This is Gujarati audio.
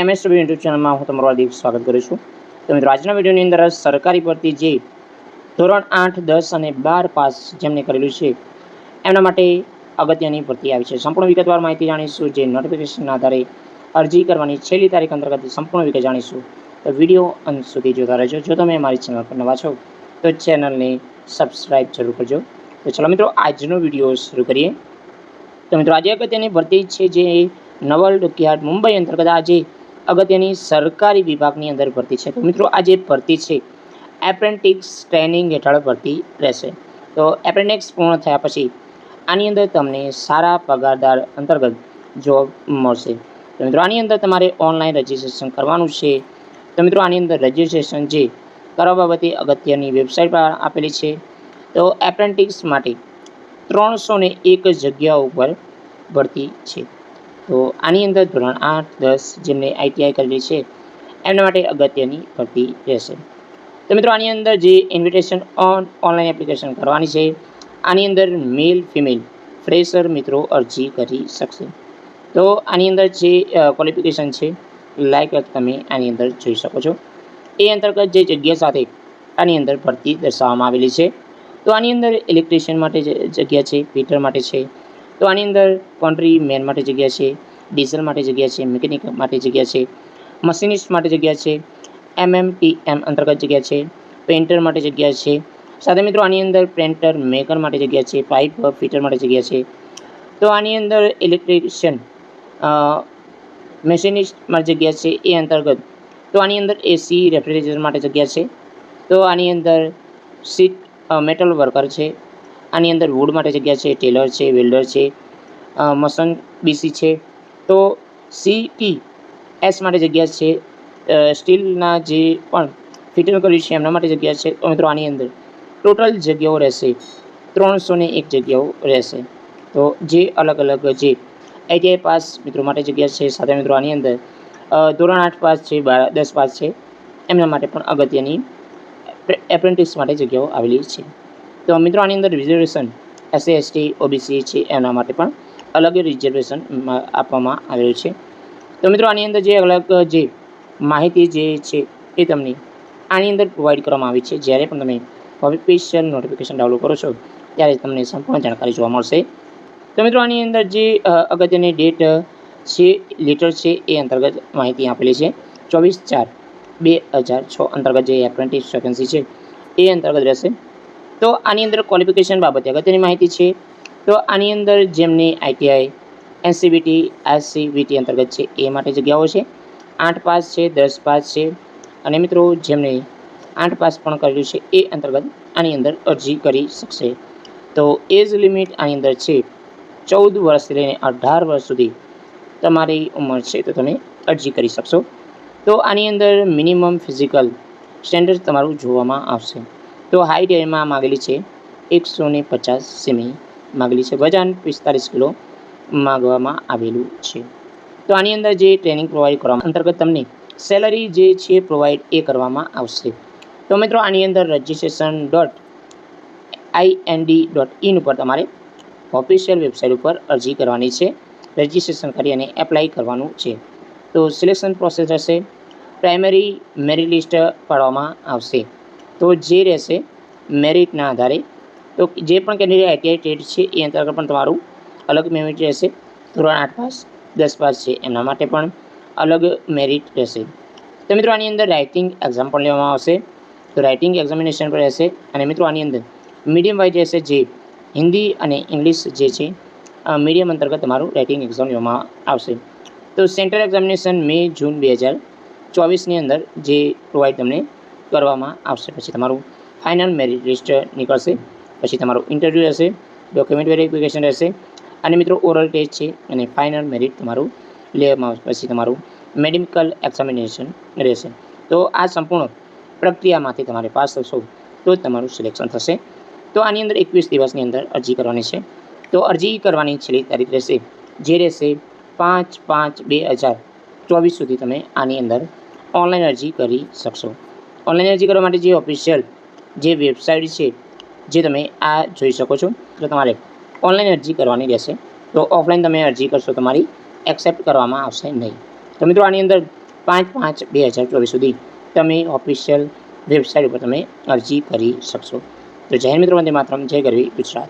એમએસડબલ્યુ યુટ્યુબ ચેનલમાં હું તમારું હાર્દિક સ્વાગત કરું છું. તો મિત્રો, આજના વિડીયોની અંદર સરકારી ભરતી જે ધોરણ આઠ, દસ અને બાર પાસ જેમને કરેલું છે, એમના માટે અગત્યની ભરતી આવી છે. સંપૂર્ણ વિગતવાર માહિતી જાણીશું, જે નોટિફિકેશનના આધારે અરજી કરવાની છેલ્લી તારીખ અંતર્ગત સંપૂર્ણ વિગત જાણીશું. તો વીડિયો અંત સુધી જોતા રહેજો. જો તમે મારી ચેનલ પર નવા છો, તો ચેનલને સબસ્ક્રાઈબ જરૂર કરજો. તો ચલો મિત્રો, આજનો વીડિયો શરૂ કરીએ. તો મિત્રો, આજે અગત્યની ભરતી છે જે નવલ ડોકિયાર્ડ મુંબઈ અંતર્ગત આજે અગત્યની સરકારી વિભાગની અંદર ભરતી છે. તો મિત્રો, આ જે ભરતી છે, એપ્રેન્ટિક્સ ટ્રેનિંગ હેઠળ ભરતી રહેશે. તો એપ્રેન્ટિક્સ પૂર્ણ થયા પછી, આની અંદર તમને સારા પગારદાર અંતર્ગત જોબ મળશે. તો મિત્રો, આની અંદર તમારે ઓનલાઈન રજિસ્ટ્રેશન કરવાનું છે. તો મિત્રો, આની અંદર રજિસ્ટ્રેશન જે કરવા બાબતે અગત્યની વેબસાઇટ પર આપેલી છે. તો એપ્રેન્ટિક્સ માટે ત્રણસો ને એક જગ્યાઓ ઉપર ભરતી છે. તો આની અંદર ધોરણ આઠ, દસ જેમને આઈટીઆઈ કરેલી છે, એમના માટે અગત્યની ભરતી રહેશે. તો મિત્રો, આની અંદર જે ઇન્વિટેશન ઓન ઓનલાઈન એપ્લિકેશન કરવાની છે, આની અંદર મેલ ફિમેલ ફ્રેશર મિત્રો અરજી કરી શકશે. તો આની અંદર જે ક્વોલિફિકેશન છે લાયક તમે આની અંદર જોઈ શકો છો. એ અંતર્ગત જે જગ્યા સાથે આની અંદર ભરતી દર્શાવવામાં આવેલી છે. તો આની અંદર ઇલેક્ટ્રિશિયન માટે જગ્યા છે ફિટર માટે છે તો આની અંદર કોન્ટ્રી મેન માટે જગ્યા છે ડીઝલ માટે જગ્યા છે મિકેનિક માટે જગ્યા છે મશીનિસ્ટ માટે જગ્યા છે એમએમટીએમ અંતર્ગત જગ્યા છે પેઇન્ટર માટે જગ્યા છે. સાથે મિત્રો આની અંદર પ્રિન્ટર મેકર માટે જગ્યા છે પાઇપ ફિટર માટે જગ્યા છે. તો આની અંદર ઇલેક્ટ્રિશિયન મશીનિસ્ટ માટે જગ્યા છે એ અંતર્ગત. તો આની અંદર એસી રેફ્રિજરેટર માટે જગ્યા છે. તો આની અંદર સીટ મેટલ વર્કર છે. આની અંદર વુડ માટે જગ્યા છે ટેલર છે વેલ્ડર છે મસન બીસી છે. તો સીટી એસ માટે જગ્યા છે સ્ટીલના જે પણ ફિટિંગ કર્યું છે, એમના માટે જગ્યા છે. તો મિત્રો આની અંદર ટોટલ જગ્યાઓ રહેશે ત્રણસો ને એક જગ્યાઓ રહેશે. તો જે અલગ અલગ જે આઈટીઆઈ પાસ મિત્રો માટે જગ્યા છે, સાથે મિત્રો આની અંદર ધોરણ આઠ પાસ છે, બાર, દસ પાસ છે, એમના માટે પણ અગત્યની એપ્રેન્ટિસ માટે જગ્યાઓ આવેલી છે. તો મિત્રો, આની અંદર રિઝર્વેશન એસસી એસટી ઓબીસી છે એના માટે પણ અલગ રિઝર્વેશન આપવામાં આવેલું છે. તો મિત્રો, આની અંદર જે અલગ જે માહિતી જે છે એ તમને આની અંદર પ્રોવાઈડ કરવામાં આવી છે. જ્યારે પણ તમે ઓફિશિયલ નોટિફિકેશન ડાઉનલોડ કરો છો, ત્યારે તમને સંપૂર્ણ જાણકારી જોવા મળશે. તો મિત્રો, આની અંદર જે અગત્યની ડેટ છે લેટર છે, એ અંતર્ગત માહિતી આપેલી છે. ચોવીસ ચાર બે હજાર છ અંતર્ગત જે એપ્રેન્ટિસ વેકન્સી છે, એ અંતર્ગત રહેશે. તો આની અંદર ક્વોલિફિકેશન બાબતે અગત્યની માહિતી છે. તો આની અંદર જેમની આઈટીઆઈ એનસીબીટી એસસીબીટી અંતર્ગત છે, એ માટે જગ્યાઓ છે. આઠ પાસ છે, દસ પાસ છે. અને મિત્રો જેમને આઠ પાસ પણ કરેલું છે, એ અંતર્ગત આની અંદર અરજી કરી શકશે. તો એજ લિમિટ આની અંદર છે. ચૌદ વર્ષથી લઈને અઢાર વર્ષ સુધી તમારી ઉંમર છે, તો તમે અરજી કરી શકશો. તો આની અંદર મિનિમમ ફિઝિકલ સ્ટેન્ડર્ડ તમારું જોવામાં આવશે. તો હાઈટ એમાં માગેલી છે. એકસો ને પચાસ સેમી માગેલી છે. વજન પિસ્તાલીસ કિલો માગવામાં આવેલું છે. તો આની અંદર જે ટ્રેનિંગ પ્રોવાઈડ કરવામાં અંતર્ગત તમને સેલરી જે છે પ્રોવાઈડ એ કરવામાં આવશે. તો મિત્રો, આની અંદર registration dot IND dot in ઉપર તમારે ઓફિશિયલ વેબસાઇટ ઉપર અરજી કરવાની છે. રજિસ્ટ્રેશન કરી અને એપ્લાય કરવાનું છે. તો સિલેક્શન પ્રોસેસ હશે. પ્રાઇમરી મેરિટ લિસ્ટ પાડવામાં આવશે. તો જે રહેશે મેરિટના આધારે, તો જે પણ કેન્ડિડેટ આઈટીઆઈ છે, એ અંતર્ગત પણ તમારું અલગ મેરિટ રહેશે. ધોરણ આઠ પાસ, દસ પાસ છે, એમના માટે પણ અલગ મેરિટ રહેશે. તો મિત્રો આની અંદર રાઇટિંગ એક્ઝામ પણ લેવામાં આવશે. તો રાઇટિંગ એક્ઝામિનેશન પણ રહેશે. અને મિત્રો આની અંદર મીડિયમ વાઇઝ રહેશે જે હિન્દી અને ઇંગ્લિશ જે છે મીડિયમ અંતર્ગત તમારું રાઇટિંગ એક્ઝામ લેવામાં આવશે. તો સેન્ટ્રલ એક્ઝામિનેશન મે જૂન બે હજાર ચોવીસની અંદર જે પ્રોવાઈડ તમને કરવામાં આવશે. પછી તમારું ફાઇનલ મેરિટ લિસ્ટ નીકળશે. પછી તમારું ઇન્ટરવ્યૂ રહેશે ડોક્યુમેન્ટ વેરિફિકેશન રહેશે અને મિત્રો ઓરલ ટેસ્ટ છે અને ફાઇનલ મેરિટ તમારું લેવામાં આવશે. પછી તમારું મેડિકલ એક્ઝામિનેશન રહેશે. તો આ સંપૂર્ણ પ્રક્રિયામાંથી તમારે પાસ થશો તો તમારું સિલેક્શન થશે. તો આની અંદર એકવીસ દિવસની અંદર અરજી કરવાની છે. તો અરજી કરવાની છેલ્લી તારીખ રહેશે, જે રહેશે પાંચ પાંચ બે હજાર ચોવીસ સુધી તમે આની અંદર ઓનલાઈન અરજી કરી શકશો. ઓનલાઈન અરજી કરવા માટે જે ઓફિશિયલ જે વેબસાઇટ છે, જે તમે આ જોઈ શકો છો તો તમારે ઓનલાઈન અરજી કરવાની રહેશે, તો ઓફલાઈન તમે અરજી કરશો, તમારી એક્સેપ્ટ કરવામાં આવશે નહીં. તો મિત્રો, આની અંદર પાંચ પાંચ બે હજાર ચોવીસ સુધી તમે ઓફિશિયલ વેબસાઇટ ઉપર તમે અરજી કરી શકશો. તો જય મિત્રો, વંદે માતરમ, જય ગરવી ગુજરાત.